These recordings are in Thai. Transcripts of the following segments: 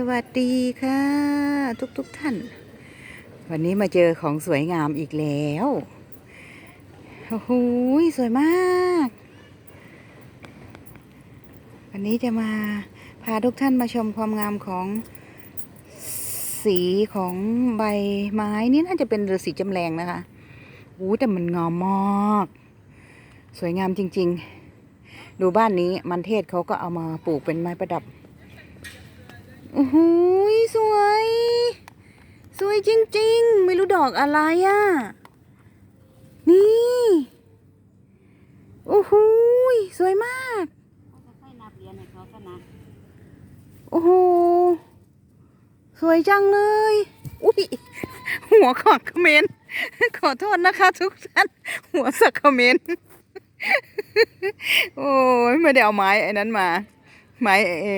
สวัสดีค่ะ ทุกทุกๆท่าน วันนี้มาเจอของสวยงามอีกแล้วโอ้โหสวยมาก วันนี้จะมาพาทุกท่านมาชมความงามของสีของใบไม้นี่น่าจะเป็นฤาษีจำแรงนะคะโอ้แต่มันงามมาก สวยงามจริง ๆ ดูบ้านนี้มันเทศเขาก็เอามาปลูกเป็นไม้ประดับ โอ้โหสวย สวยจริง ๆ ไม่รู้ดอกอะไรอะ่ะ นี่ โอ้โหสวยมากค่อยๆนับเหรียญให้เขาก็นะโอ้โห สวยจังเลย อุ้ย หัวขอดคอมเขมนต์ขอโทษนะคะทุกท่าน หัวสักคอมเขมนต์โอ้ยไม่ได้เอาไม้ไอ้นั้นมา ไม้เอ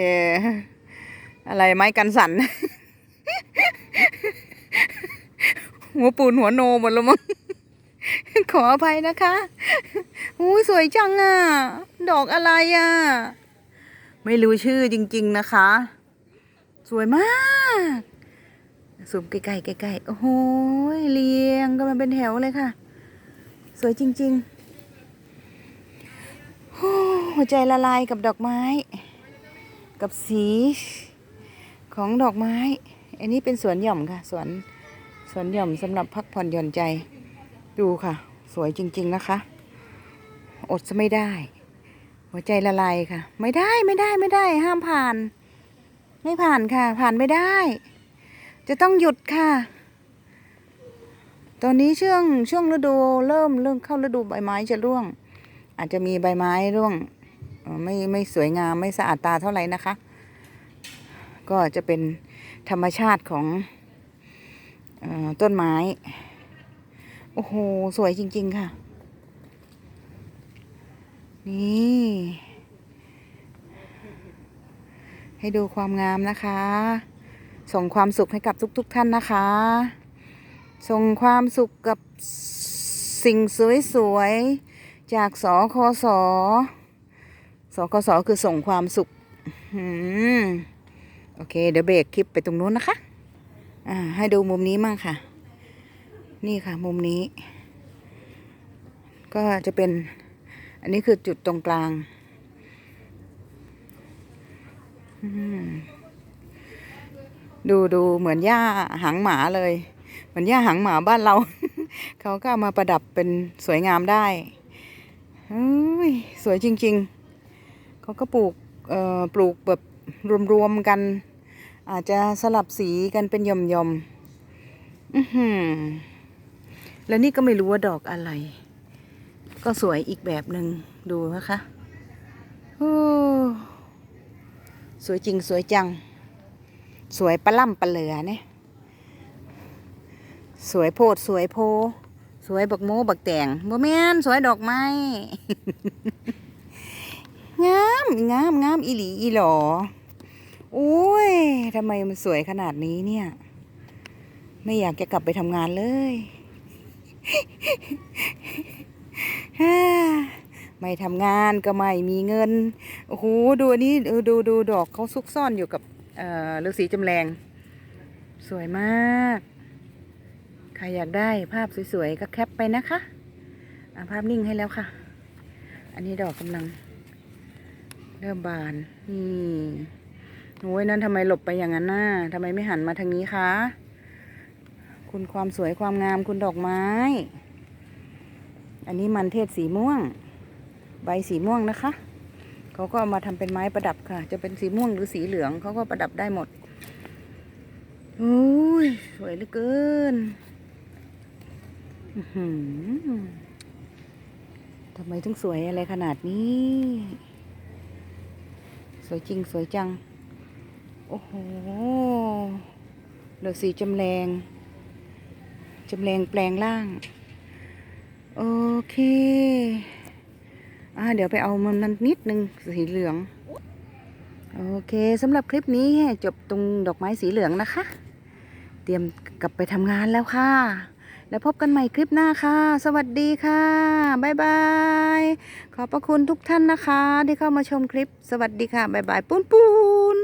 อะไรไม้กันสั่นหัวปูนหัวโนหมดแล้วมั้งขออภัยนะคะอุ้ยสวยจังอะ ดอกอะไรอะ ไม่รู้ชื่อจริง ๆนะคะ สวยมากซูมใกล้ๆใกล้ๆโอ้โหเรียงก็มันเป็นแถวเลยค่ะ สวยจริงๆหัวใจละลายกับดอกไม้ กับสี ของดอกไม้ อันนี้เป็นสวนหย่อมค่ะ สวนสวนหย่อมสำหรับพักผ่อนหย่อนใจ ดูค่ะ สวยจริง ๆนะคะ อดจะไม่ได้ หัวใจละลายค่ะ ไม่ได้ไม่ได้ไม่ได้ ห้ามผ่าน ไม่ผ่านค่ะ ผ่านไม่ได้ จะต้องหยุดค่ะ ตอนนี้ช่วงช่วงฤดูเริ่มเริ่มเข้าฤดูใบไม้จะร่วง อาจจะมีใบไม้ร่วงไม่ไม่สวยงามไม่สะอาดตาเท่าไหร่นะคะ ก็จะเป็นธรรมชาติของออต้นไม้ โอ้โห สวยจริง ๆ ค่ะ นี่ ให้ดูความงามนะคะ ส่งความสุขให้กับทุก ๆทท่านนะคะ ส่งความสุขกับสิ่งสวยๆ จากสคสสคสคือส่งความสุข อืม โอเค เดี๋ยวเบรกคลิปไปตรงนู้นนะคะ อ่า ให้ดูมุมนี้มั่งค่ะ นี่ค่ะ มุมนี้ ก็จะเป็น อันนี้คือจุดตรงกลางดูดูเหมือนหญ้าหางหมาเลย เหมือนหญ้าหางหมาบ้านเรา เขาก็มาประดับเป็นสวยงามได้เฮ้ยสวยจริง ๆ เขาก็ปลูกเอ่อปลูกแบบ รวมๆกัน อาจจะสลับสีกันเป็นหย่อมๆอือหือแล้วนี่ก็ไม่รู้ว่าดอกอะไร ก็สวยอีกแบบหนึ่งดูนะคะโอ้สวยจริงสวยจัง สวยปะล่ำปะเหลือเนี่ยสวยโพดสวยโพ สวยบักโมบักแตงบ่แม่นสวยดอกไม้งามงามงามอีหลีอีหลอ อ้ยทำไมมันสวยขนาดนี้เนี่ย ไม่อยากจะกลับไปทำงานเลยฮ่าไม่ทำงานก็ไม่มีเงิน โอ้โห ดูอันนี้ดูดูดอกเขาซุกซ่อนอยู่กับเอ่อฤาษีจำแรง สวยมาก ใครอยากได้ภาพสวยๆ ก็แคปไปนะคะอะภาพนิ่งให้แล้วค่ะ อันนี้ดอกกำลัง เริ่มบานนี่ โอ้ยนั่นทำไมหลบไปอย่างนั้นน่ะทำไมไม่หันมาทางนี้คะคุณความสวยความงามคุณดอกไม้ อันนี้มันเทศสีม่วง ใบสีม่วงนะคะเขาก็เอามาทำเป็นไม้ประดับค่ะ จะเป็นสีม่วงหรือสีเหลืองเขาก็ประดับได้หมดโอ้ยสวยเหลือเกินทำไมถึงสวยอะไรขนาดนี้ สวยจริงสวยจัง โอ้โหเหลือสีจำแรงจำแรงแปลงร่าง โอเค อ่าเดี๋ยวไปเอามันนั้นนิดนึงสีเหลือง โอเคสำหรับคลิปนี้จบตรงดอกไม้สีเหลืองนะคะ เตรียมกลับไปทำงานแล้วค่ะ แล้วพบกันใหม่คลิปหน้าค่ะ สวัสดีค่ะบ๊ายบาย ขอบพระคุณทุกท่านนะคะ ที่เข้ามาชมคลิป สวัสดีค่ะบ๊ายบายปุ้นปุ้น